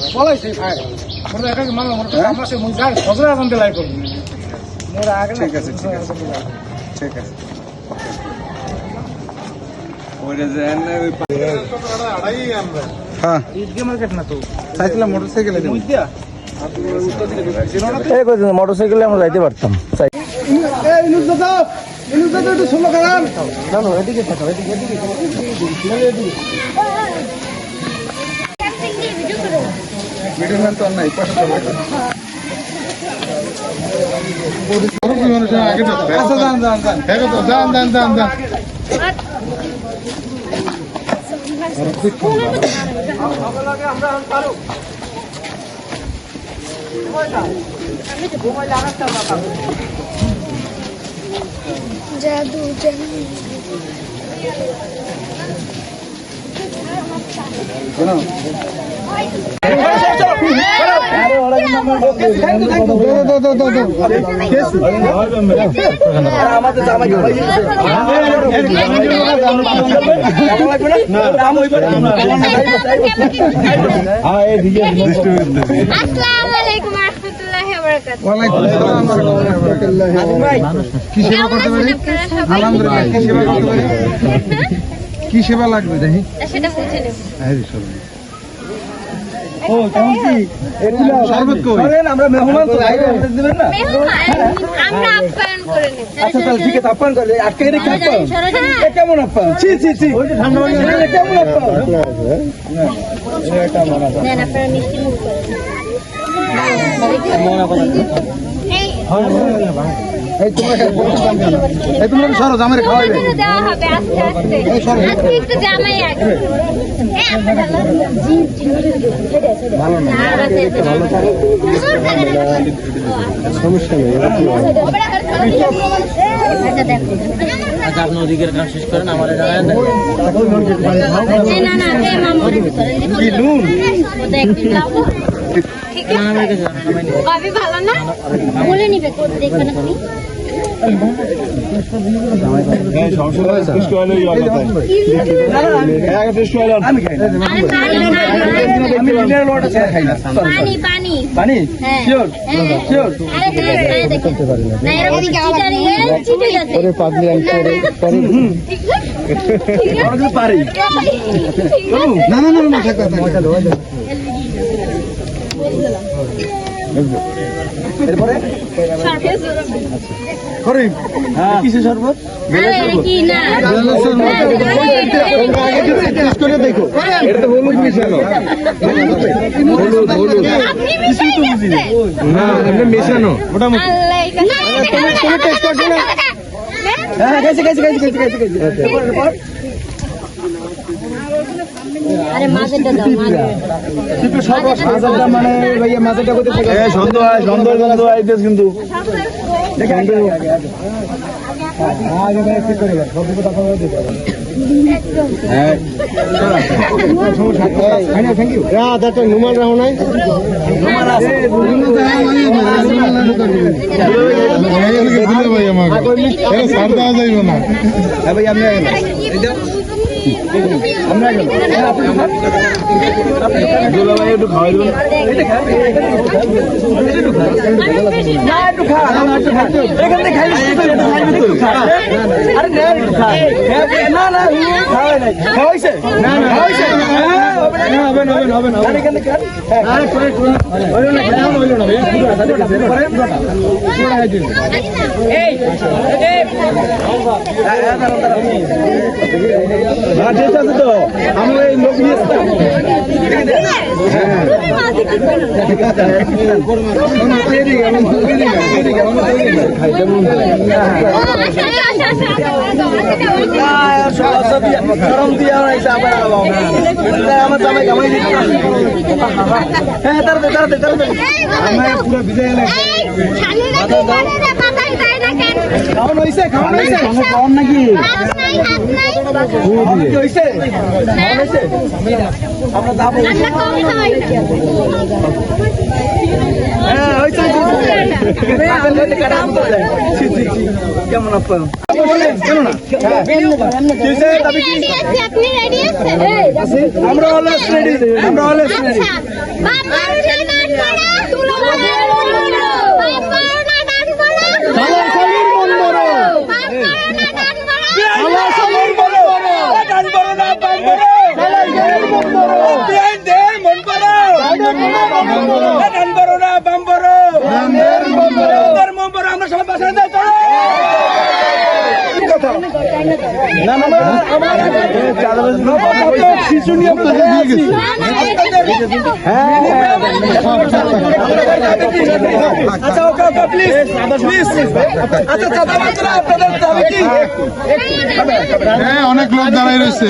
আছে হ্যাঁ বলাইছে ভাই। মোর একা মামা মোর কাম আছে মুই যাই সজরে আগুন দিলাই করব। মোর আগে ঠিক আছে ঠিক আছে। ঠিক আছে। ওই হ্যাঁ। ঈদগে মার্কেট না তো? মোটরসাইকেলে দেবো। মুই দিয়া? মোটরসাইকেলে আমরা যাইতে পারতাম। ভিডিও ম্যান তো আর আচ্ছা যান যান যান। যান যান যান যান। জাদু জাদু আসসালামু আলাইকুম কি সেবা করতে পারি আলহামদুলিল্লাহ। কি সেবা করতে পারি কি সেবা লাগবে? দেখি। সেটা বুঝে নেব শরবত কই আমরা মেহমান তো দিবেন না আমরা আপ্যায়ন করে নেব আচ্ছা তাহলে ঠিক আছে আপ্যায়ন করে আজকে এটা কি আপ্যায়ন? এ কেমন আপ্যায়ন? ছি ছি ছি। ঠান্ডা পানি এ কেমন আপ্যায়ন? দেন আপনারা মিষ্টি মুখ করে। এই এই তোমরা এই তোমরা সরো জামারে খাওয়াইবে দেওয়া হবে আস্তে আস্তে। আজকে একটু জামাই আগে। সমস্যা নেই আচ্ছা আচ্ছা আপনি ওদিকের কাজ শেষ করেন আমার জানান এই না না এই মামুর কি নুন ওটা একটু লাও ঠিক আছে ভাবি ভালো না বলে নিবে দেখবে না তুমি হ্যাঁ হ্যাঁ হ্যাঁ হ্যাঁ পারি না না না এরপরে? করিম শরবত? দেখো। এটা তো হলুদ মিশানো। না এমনি মেশানো। মোটামুটি। তুমি টেস্ট করছ না। হ্যাঁ গেছে গেছে গেছে গেছে গেছে গেছে। আরে মাঝেটা দাও মাঝে মাজারটা মানে ভাইয়া মাজারটা করতে থাকে এ সন্দেহ হয় সন্দেহ সন্দেহ আইতেছ কিন্তু। আগে ভাই ঠিক করে সব কথা কথা দিতে হ্যাঁ থ্যাংক ইউ রা দাটা নুমান রাও নাই। নুমান আছে ভাই আমাকে। এ যাইব না। হ্যাঁ ভাই আমি ভাই না ভাই এই হ্যাঁ ঠিক আছে তো আমি এই লোক নিয়ে আমার আমার হ্যাঁ তাড়াতাড়ি তাড়াতাড়ি তাড়াতাড়ি পুরো ভিজে গেলে খাওয়ান হয়েছে খাওয়ান হয়েছে খাওয়ান নাকি হ্যাঁ? কেমন আপনার আছেন? আমরা অলওয়েজ রেডি আমরা রেডি না না আমার শিশু নিয়ে আমরা ধরে আছি আচ্ছা ওকে ওকে প্লিজ প্লিজ আচ্ছা চাঁদা বাচ্চারা আপনাদের দাবি কি হ্যাঁ অনেক লোক দাঁড়াই রয়েছে।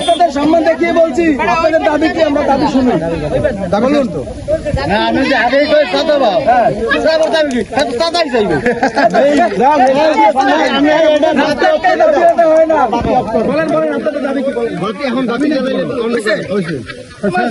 আপনাদের সম্মান দেখিয়ে বলছি আপনাদের দাবি কি আমরা দাবি শুনি। বলুন তো। আমি যে আগে কই কত বাবা সাবর দাবি কি? তাতাই চাইবে। আমি এটা দাবি হয় না বলেন বলেন আপনাদের দাবি কি বলেন এখন দাবি জানাইলে হইছে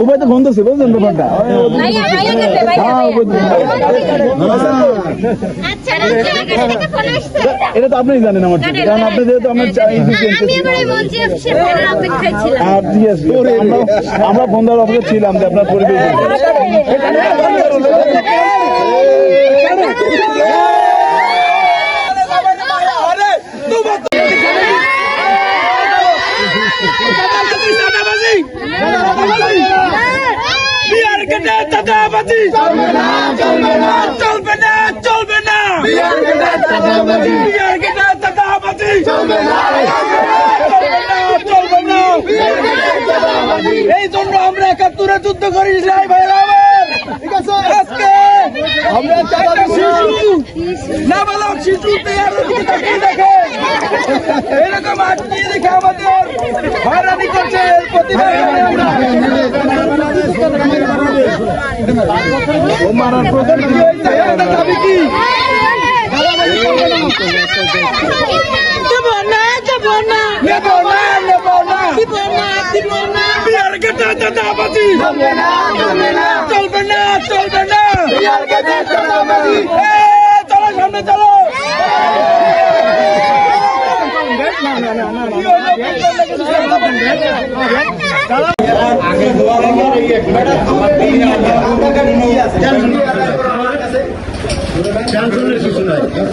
উপায় তো বন্ধ বুঝলেন ব্যাপারটা আচ্ছা এটা তো আপনি জানেন আমার কারণ আপনি যেহেতু আমার চাই আমি এবারে বলছি সে ফোনের অপেক্ষায় ছিলাম আর ঠিক আমরা- আমরা ফোন দেওয়ার অপেক্ষা ছিলাম যে আপনার পরিবেশ বিয়ার কেটে দাদাবাজি চলবে না চলবে না চলবে না চলবে না বিয়ার কেটে বিয়ার কেটে দাদাবাজি চলবে না। চলবে না। এই জন্য আমরা একাত্তরে যুদ্ধ করি ইসরায়েল ভাইরা ঠিক আছে। আজকে আমরা চাইলে শিশু নাবালক শিশু পেয়ার দেখে দেখে। এরকম আটকে দেখে আমাদের হয়রানি করছে প্রতিবাদ আমরা ও মারার প্রধান কি হয়েছে আমাদের দাবি কি? দেব না দেব না নেব না নেব না দিব না দিব না বিয়ার কেটে দাদাবাজি চলবে না চলবে না চলবে না চলবে না বিয়ার কেটে দাদাবাজি চলো সামনে চলো